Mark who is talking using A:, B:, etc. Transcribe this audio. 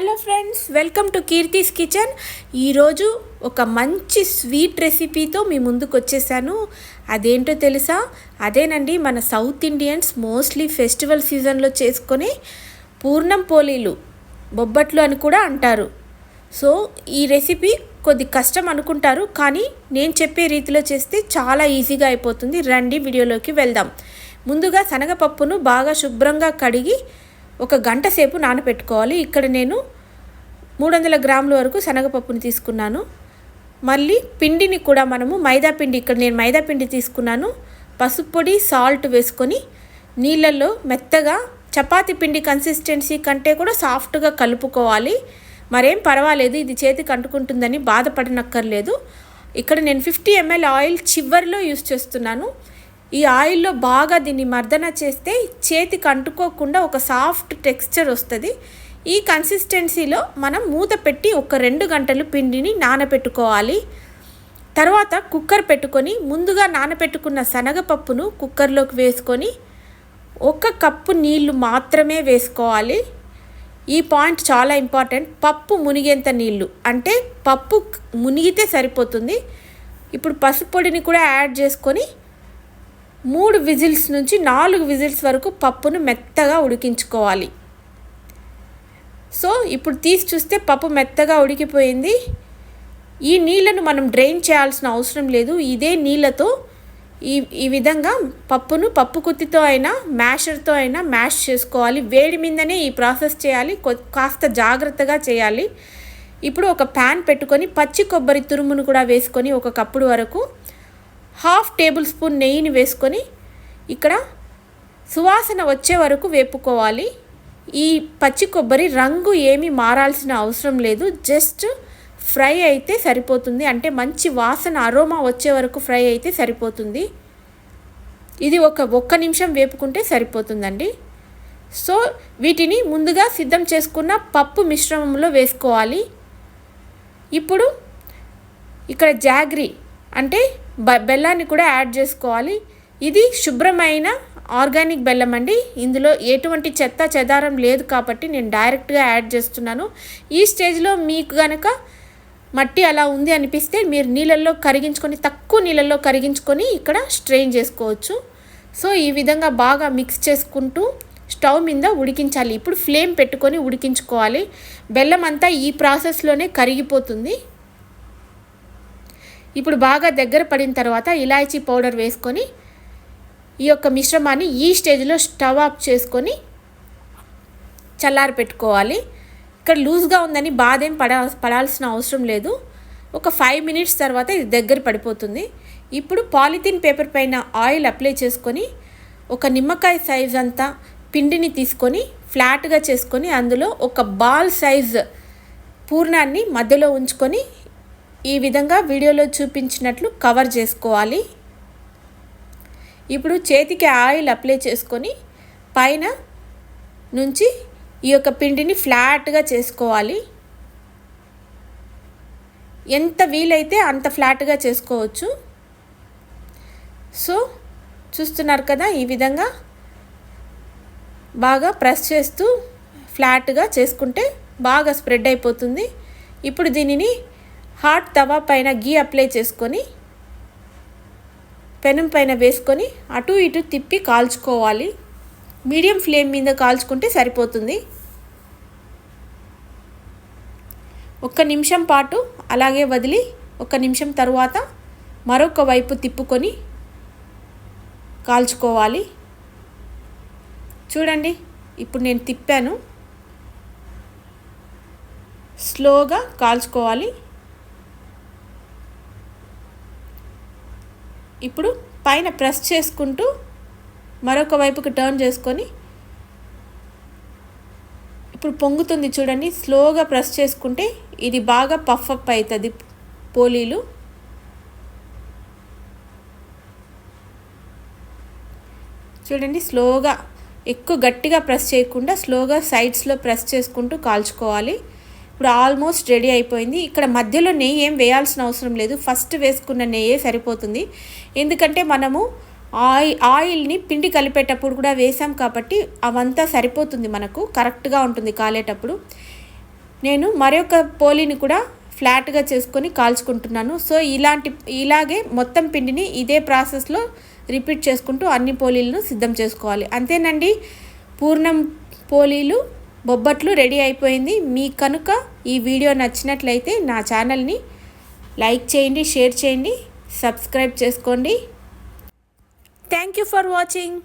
A: Hello friends welcome to Keerthi's kitchen. ఈరోజు ఒక మంచి స్వీట్ రెసిపీతో మీ ముందుకు వచ్చేసాను. అదేంటో తెలుసా? అదేనండి మన సౌత్ ఇండియన్స్ మోస్ట్లీ ఫెస్టివల్ సీజన్లో చేసుకునే పూర్ణం పోలీలు బొబ్బట్లు అని కూడా అంటారు. సో ఈ రెసిపీ కొద్ది కష్టం అనుకుంటారు కానీ నేను చెప్పే రీతిలో చేస్తే చాలా ఈజీగా అయిపోతుంది. రండి వీడియోలోకి వెళ్దాం. ముందుగా శనగపప్పును బాగా శుభ్రంగా కడిగి ఒక గంట సేపు నానబెట్టుకోవాలి ఇక్కడ నేను మూడు వందల గ్రాముల వరకు శనగపప్పుని తీసుకున్నాను. మళ్ళీ పిండిని కూడా మనము మైదా పిండి ఇక్కడ నేను మైదా పిండి తీసుకున్నాను. పసుపు పొడి సాల్ట్ వేసుకొని నీళ్ళల్లో మెత్తగా చపాతి పిండి కన్సిస్టెన్సీ కంటే కూడా సాఫ్ట్గా కలుపుకోవాలి. మరేం పర్వాలేదు ఇది చేతికి అంటుకుంటుందని బాధపడనక్కర్లేదు. ఇక్కడ నేను ఫిఫ్టీ ఎంఎల్ ఆయిల్ చివరిలో యూస్ చేస్తున్నాను. ఈ ఆయిల్లో బాగా దీన్ని మర్దన చేస్తే చేతికి అంటుకోకుండా ఒక సాఫ్ట్ టెక్స్చర్ వస్తుంది. ఈ కన్సిస్టెన్సీలో మనం మూత పెట్టి ఒక రెండు గంటలు పిండిని నానబెట్టుకోవాలి తర్వాత కుక్కర్ పెట్టుకొని ముందుగా నానబెట్టుకున్న శనగపప్పును కుక్కర్లోకి వేసుకొని ఒక కప్పు నీళ్ళు మాత్రమే వేసుకోవాలి. ఈ పాయింట్ చాలా ఇంపార్టెంట్. పప్పు మునిగేంత నీళ్ళు. అంటే పప్పు మునిగితే సరిపోతుంది. ఇప్పుడు పసుపు పొడిని కూడా యాడ్ చేసుకొని మూడు విజిల్స్ నుంచి నాలుగు విజిల్స్ వరకు పప్పును మెత్తగా ఉడికించుకోవాలి. సో ఇప్పుడు తీసి చూస్తే పప్పు మెత్తగా ఉడికిపోయింది. ఈ నీళ్ళను మనం డ్రైన్ చేయాల్సిన అవసరం లేదు. ఇదే నీళ్ళతో ఈ ఈ విధంగా పప్పును పప్పు కుత్తితో అయినా మ్యాషర్తో అయినా మ్యాష్ చేసుకోవాలి. వేడి మీదనే ఈ ప్రాసెస్ చేయాలి. కాస్త జాగ్రత్తగా చేయాలి. ఇప్పుడు ఒక ప్యాన్ పెట్టుకొని పచ్చి కొబ్బరి తురుమును కూడా వేసుకొని ఒక కప్పుడు వరకు హాఫ్ టేబుల్ స్పూన్ నెయ్యిని వేసుకొని ఇక్కడ సువాసన వచ్చే వరకు వేపుకోవాలి. ఈ పచ్చి కొబ్బరి రంగు ఏమీ మారాల్సిన అవసరం లేదు. జస్ట్ ఫ్రై అయితే సరిపోతుంది. అంటే మంచి వాసన అరోమా వచ్చే వరకు ఫ్రై అయితే సరిపోతుంది. ఇది ఒక ఒక్క నిమిషం వేపుకుంటే సరిపోతుందండి. సో వీటిని ముందుగా సిద్ధం చేసుకున్న పప్పు మిశ్రమంలో వేసుకోవాలి. ఇప్పుడు ఇక్కడ జాగ్రీ అంటే బెల్లాన్ని కూడా యాడ్ చేసుకోవాలి. ఇది శుభ్రమైన ఆర్గానిక్ బెల్లం అండి. ఇందులో ఎటువంటి చెత్త చెదారం లేదు కాబట్టి నేను డైరెక్ట్గా యాడ్ చేస్తున్నాను. ఈ స్టేజ్లో మీకు కనుక మట్టి అలా ఉంది అనిపిస్తే మీరు నీళ్ళల్లో కరిగించుకొని తక్కువ నీళ్ళల్లో కరిగించుకొని ఇక్కడ స్ట్రెయిన్ చేసుకోవచ్చు. సో ఈ విధంగా బాగా మిక్స్ చేసుకుంటూ స్టవ్ మీద ఉడికించాలి. ఇప్పుడు ఫ్లేమ్ పెట్టుకొని ఉడికించుకోవాలి. బెల్లం అంతా ఈ ప్రాసెస్లోనే కరిగిపోతుంది. ఇప్పుడు బాగా దగ్గర పడిన తర్వాత ఇలాచీ పౌడర్ వేసుకొని ఈ యొక్క మిశ్రమాన్ని ఈ స్టేజ్లో స్టవ్ ఆఫ్ చేసుకొని చల్లారి పెట్టుకోవాలి. ఇక్కడ లూజ్గా ఉందని బాధేం పడ పడాల్సిన అవసరం లేదు. ఒక ఫైవ్ మినిట్స్ తర్వాత ఇది దగ్గర పడిపోతుంది. ఇప్పుడు పాలిథిన్ పేపర్ పైన ఆయిల్ అప్లై చేసుకొని ఒక నిమ్మకాయ సైజ్ అంతా పిండిని తీసుకొని ఫ్లాట్గా చేసుకొని అందులో ఒక బాల్ సైజ్ పూర్ణాన్ని మధ్యలో ఉంచుకొని ఈ విధంగా వీడియోలో చూపించినట్లు కవర్ చేసుకోవాలి. ఇప్పుడు చేతికి ఆయిల్ అప్లై చేసుకొని పైన నుంచి ఈ యొక్క పిండిని ఫ్లాట్గా చేసుకోవాలి. ఎంత వీలైతే అంత ఫ్లాట్గా చేసుకోవచ్చు. సో చూస్తున్నారు కదా ఈ విధంగా బాగా ప్రెస్ చేస్తూ ఫ్లాట్గా చేసుకుంటే బాగా స్ప్రెడ్ అయిపోతుంది. ఇప్పుడు దీనిని హాట్ తవా పైన గీ అప్లై చేసుకొని పెనం పైన వేసుకొని అటు ఇటు తిప్పి కాల్చుకోవాలి. మీడియం ఫ్లేమ్ మీద కాల్చుకుంటే సరిపోతుంది. ఒక్క నిమిషం పాటు అలాగే వదిలి ఒక నిమిషం తరువాత మరొక వైపు తిప్పుకొని కాల్చుకోవాలి. చూడండి ఇప్పుడు నేను తిప్పాను. స్లోగా కాల్చుకోవాలి. ఇప్పుడు పైన ప్రెస్ చేసుకుంటూ మరొక వైపుకి టర్న్ చేసుకొని ఇప్పుడు పొంగుతుంది చూడండి స్లోగా ప్రెస్ చేసుకుంటే ఇది బాగా పఫ్ అప్ అవుతుంది పోలీలు. చూడండి స్లోగా ఎక్కువ గట్టిగా ప్రెస్ చేయకుండా స్లోగా సైడ్స్లో ప్రెస్ చేసుకుంటూ కాల్చుకోవాలి. ఇప్పుడు ఆల్మోస్ట్ రెడీ అయిపోయింది. ఇక్కడ మధ్యలో నెయ్యి ఏం వేయాల్సిన అవసరం లేదు. ఫస్ట్ వేసుకున్న నెయ్యే సరిపోతుంది. ఎందుకంటే మనము ఆయి ఆయిల్ని పిండి కలిపేటప్పుడు కూడా వేసాం కాబట్టి అవంతా సరిపోతుంది మనకు. కరెక్ట్గా ఉంటుంది కాలేటప్పుడు. నేను మరొక పోలిని కూడా ఫ్లాట్గా చేసుకొని కాల్చుకుంటున్నాను. సో ఇలాంటి ఇలాగే మొత్తం పిండిని ఇదే ప్రాసెస్లో రిపీట్ చేసుకుంటూ అన్ని పోలీలను సిద్ధం చేసుకోవాలి. అంతేనండి. పూర్ణం పోలీలు బొబ్బట్లు రెడీ అయిపోయింది. మీ కనుక ఈ వీడియో నచ్చినట్లయితే నా ఛానల్ని లైక్ చేయండి షేర్ చేయండి సబ్స్క్రైబ్ చేసుకోండి. Thank you for watching.